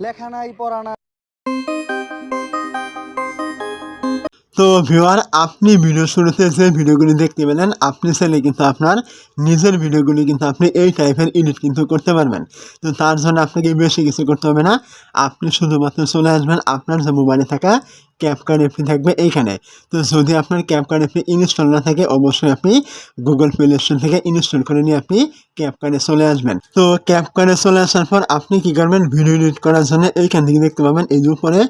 লেখা নাই পড়া নাই। তো ভিউয়ার, আপনি ভিডিও শুরুতে যে ভিডিওগুলি দেখতে পেলেন, আপনি চাইলে কিন্তু আপনার নিজের ভিডিওগুলি কিন্তু আপনি এই টাইপের এডিট কিন্তু করতে পারবেন। তো তার জন্য আপনাকে বেশি কিছু করতে হবে না। আপনি শুধুমাত্র চলে আসবেন, আপনার যে মোবাইলে থাকা ক্যাপকার্ড এপি থাকবে এইখানে। তো যদি আপনার ক্যাপকার্ড এপি ইনস্টল না থাকে, অবশ্যই আপনি গুগল প্লে স্টোর থেকে ইনস্টল করে নিয়ে আপনি ক্যাপকার্ডে চলে আসবেন। তো ক্যাপকার্ডে চলে আসার পর আপনি কি করবেন? ভিডিও এডিট করার জন্য এইখান থেকে দেখতে পাবেন এই উপরে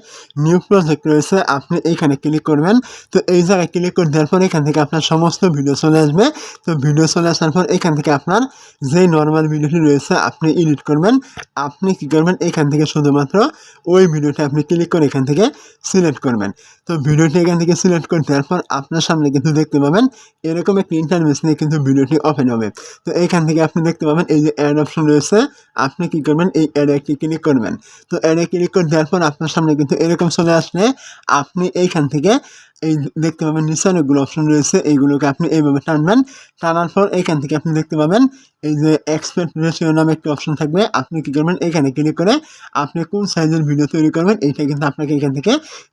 নিউ প্রজেক্ট রয়েছে, আপনি এইখানে ক্লিক করবেন। তো এই জায়গায় ক্লিক করে দেওয়ার পর এখান থেকে আপনার সমস্ত ভিডিও চলে আসবে। তো ভিডিও চলে আসার পর এখান থেকে আপনার যে নর্মাল ভিডিওটি রয়েছে, আপনি এডিট করবেন। আপনি কি করবেন? এখান থেকে শুধুমাত্র ওই ভিডিওটা আপনি ক্লিক করে এখান থেকে সিলেক্ট করবেন। তো ভিডিওটি এখান থেকে সিলেক্ট করে দেওয়ার পর আপনার সামনে কিন্তু দেখতে পাবেন, এরকম একটি ইন্টারভেস নিয়ে কিন্তু ভিডিওটি ওপেন হবে। তো এইখান থেকে আপনি দেখতে পাবেন এই যে অ্যাড অপশন রয়েছে, আপনি কী করবেন? এই অ্যাডে একটি ক্লিক করবেন। তো অ্যাডে ক্লিক করে দেওয়ার পর আপনার সামনে কিন্তু এরকম চলে আসলে আপনি এইখান থেকে এই দেখতে পাবেন নিচে অনেকগুলো অপশন রয়েছে। এইগুলোকে আপনি এইভাবে টানবেন। টানার পর এইখান থেকে আপনি দেখতে পাবেন এই যে এক্সপেক্ট রেশিও নামে একটি অপশন থাকবে। আপনি কি করবেন? এখানে ক্লিক করে আপনি কোন সাইজের ভিডিও তৈরি করবেন, এইটা কিন্তু আপনাকে এখান থেকে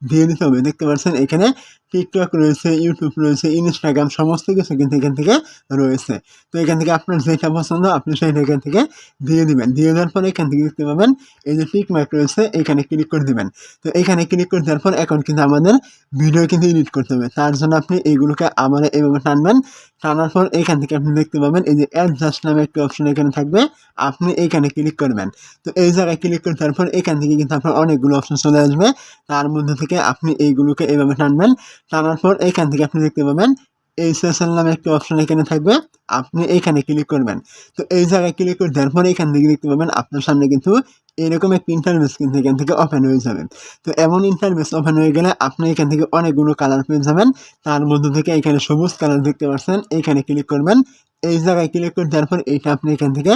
দিয়ে দিতে হবে। দেখতে পাচ্ছেন এখানে টিকটক রয়েছে ইউটিউব রয়েছে ইনস্টাগ্রাম সমস্ত কিছু কিন্তু এখান থেকে রয়েছে। তো এখান থেকে আপনার যেটা পছন্দ, আপনি সেইটা এখান থেকে দিয়ে দিবেন। দিয়ে দেওয়ার পর এখান থেকে দেখতে পাবেন, এই যে টিক মার্ক রয়েছে, এখানে ক্লিক করে দিবেন। তো এখানে ক্লিক করে দেওয়ার পর এখন কিন্তু আমাদের ভিডিও কিন্তু এডিট করতে হবে। তার জন্য আপনি এইগুলোকে আবার এইভাবে টানবেন টানার পর এখান থেকে আপনি দেখতে পাবেন, এই যে অ্যাডজাস্ট নামে একটি অপশন এখানে থাকবে, আপনি এইখানে ক্লিক করবেন। তো এই জায়গায় ক্লিক করে তারপর পর এখান থেকে কিন্তু আপনার অনেকগুলো অপশন চলে আসবে। তার মধ্যে থেকে আপনি এইগুলোকে এইভাবে টানবেন, টানার পর এখান থেকে আপনি দেখতে পাবেন এই সেশন নামে একটি অপশন এখানে থাকবে। আপনি এইখানে ক্লিক করবেন। তো এই জায়গায় ক্লিক করে দেওয়ার পরে এখান থেকে দেখতে পাবেন আপনার সামনে কিন্তু এরকম একটি ইন্টারভেস কিন্তু এখান থেকে ওপেন হয়ে যাবে। তো এমন ইন্টারভেস ওপেন হয়ে গেলে আপনি এখান থেকে অনেকগুলো কালার পেয়ে যাবেন। তার মধ্যে থেকে এখানে সবুজ কালার দেখতে পাচ্ছেন। এইখানে ক্লিক করবেন। এই জায়গায় ক্লিক করে দেওয়ার পর এইটা আপনি এখান থেকে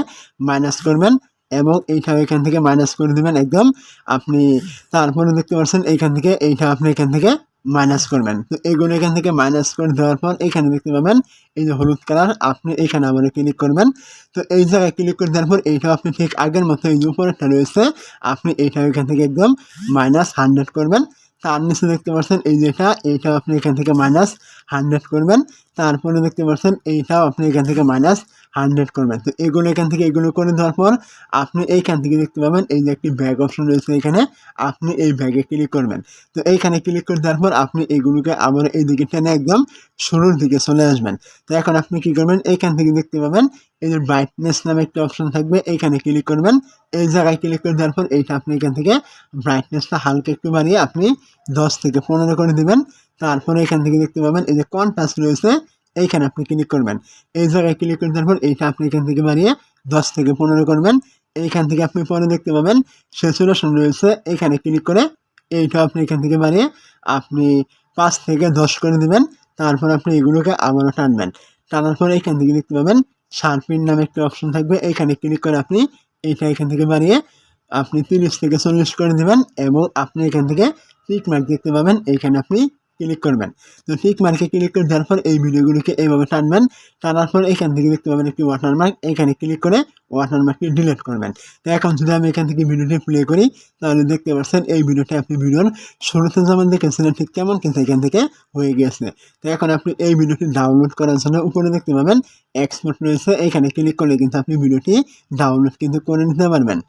মাইনাস করবেন এবং এইটা এখান থেকে মাইনাস করে দেবেন একদম। আপনি তারপরে দেখতে পাচ্ছেন এইখান থেকে, এইটা আপনি এখান থেকে মাইনাস করবেন। তো এইগুলো এখান থেকে মাইনাস করে দেওয়ার পর এখানে দেখতে পাবেন, এই যে হলুদ কালার আপনি এখানে আবার ক্লিক করবেন। তো এই জায়গায় ক্লিক করে দেওয়ার পর এইটাও আপনি ঠিক আগের মতো এই যে উপরেরটা রয়েছে, আপনি এইটা এখান থেকে একদম মাইনাস হান্ড্রেড করবেন। তার নিচে দেখতে পাচ্ছেন এই যেটা, এইটাও আপনি এখান থেকে মাইনাস হান্ড্রেড করবেন। তারপরে দেখতে পাচ্ছেন এইটাও আপনি এখান থেকে মাইনাস হান্ড্রেড করবেন। তো এগুলো এখান থেকে এগুলো করে দেওয়ার পর আপনি এইখান থেকে দেখতে পাবেন, এই যে একটি ব্যাগ অপশন রয়েছে এখানে, আপনি এই ব্যাগে ক্লিক করবেন। তো এইখানে ক্লিক করে দেওয়ার পর আপনি এইগুলোকে আবার এই দিকে টেনে একদম শুরুর দিকে চলে আসবেন। তো এখন আপনি কি করবেন, এইখান থেকে দেখতে পাবেন, এই যে ব্রাইটনেস নামে একটা অপশন থাকবে, এইখানে ক্লিক করবেন। এই জায়গায় ক্লিক করে দেওয়ার পর এইটা আপনি এখান থেকে ব্রাইটনেসটা হালকা একটু বাড়িয়ে আপনি দশ থেকে পনেরো করে দেবেন। তারপরে এখান থেকে দেখতে পাবেন, এই যে কন্ট্রাস্ট রয়েছে এইখানে আপনি ক্লিক করবেন। এই জায়গায় ক্লিক করে তারপর এইটা আপনি এখান থেকে বাড়িয়ে দশ থেকে পনেরো করবেন। এইখান থেকে আপনি পরে দেখতে পাবেন স্যাচুরেশন রয়েছে। এখানে ক্লিক করে এইটা আপনি এখান থেকে বাড়িয়ে আপনি পাঁচ থেকে দশ করে দিবেন। তারপর আপনি এগুলোকে আবারও টানবেন। টানার পরে এখান থেকে দেখতে পাবেন শার্পিন নামে একটা অপশন থাকবে। এখানে ক্লিক করে আপনি এইটা এখান থেকে বাড়িয়ে আপনি তিরিশ থেকে চল্লিশ করে দেবেন এবং আপনি এখান থেকে টিক মার্ক দেখতে পাবেন। এইখানে আপনি ক্লিক করবেন। তো টিক মার্কে ক্লিক করে দেওয়ার পর এই ভিডিওগুলোকে এইভাবে টানবেন। টানার পর এখান থেকে দেখতে পাবেন একটি ওয়াটারমার্ক এখানে ক্লিক করে ওয়াটারমার্কটি ডিলিট করবেন। তো এখন যদি আমি এখান থেকে ভিডিওটি প্লে করি, তাহলে দেখতে পাচ্ছেন এই ভিডিওটি আপনি ভিডিওর শুরুতে যেমন দেখেছিলেন ঠিক তেমন কিন্তু এখান থেকে হয়ে গিয়েছে। তো এখন আপনি এই ভিডিওটি ডাউনলোড করার জন্য উপরে দেখতে পাবেন এক্সপোর্ট রয়েছে। এখানে ক্লিক করলে কিন্তু আপনি ভিডিওটি ডাউনলোড কিন্তু করে নিতে পারবেন।